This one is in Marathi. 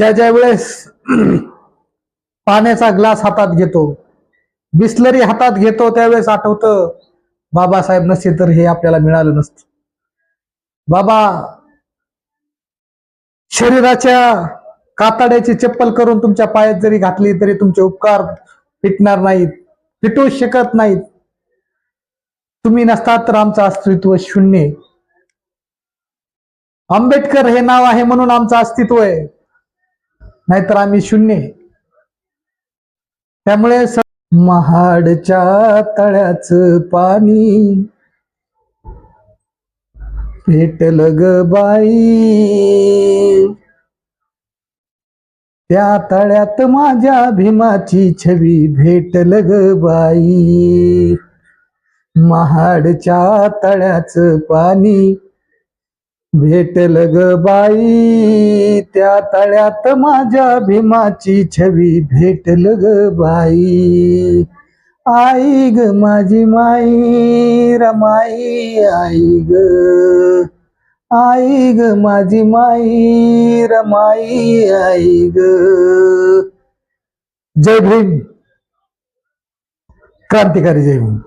ज्या ज्या वेळेस पाण्याचा ग्लास हातात घेतो बिस्लरी हातात घेतो त्यावेळेस आठवतं बाबासाहेब नसते तर हे आपल्याला मिळालं नसतं. बाबा शरीराच्या कातड्याची चप्पल करून तुमच्या पायात जरी घातली तरी तुमचे उपकार फिटणार नाहीत फिटू शकत नाहीत. तुम्ही नसतात तर आमचं अस्तित्व शून्य आंबेडकर हे नाव आहे म्हणून आमचं अस्तित्व आहे. नाहीतर आम्ही शून्य त्यामुळे महाडच्या तळ्याचं पाणी भेटल ग बाई. त्या तळ्यात माझ्या भीमाची छवी भेटल ग बाई. महाडच्या तळ्याचं पाणी भेटल ग बाई. त्या तळ्यात माझ्या भीमाची छवी भेटल ग बाई. आई ग माझी माई रमाई आई ग. आई ग माझी माई रमाई आई ग. जय भीम. क्रांतिकारी जय भीम.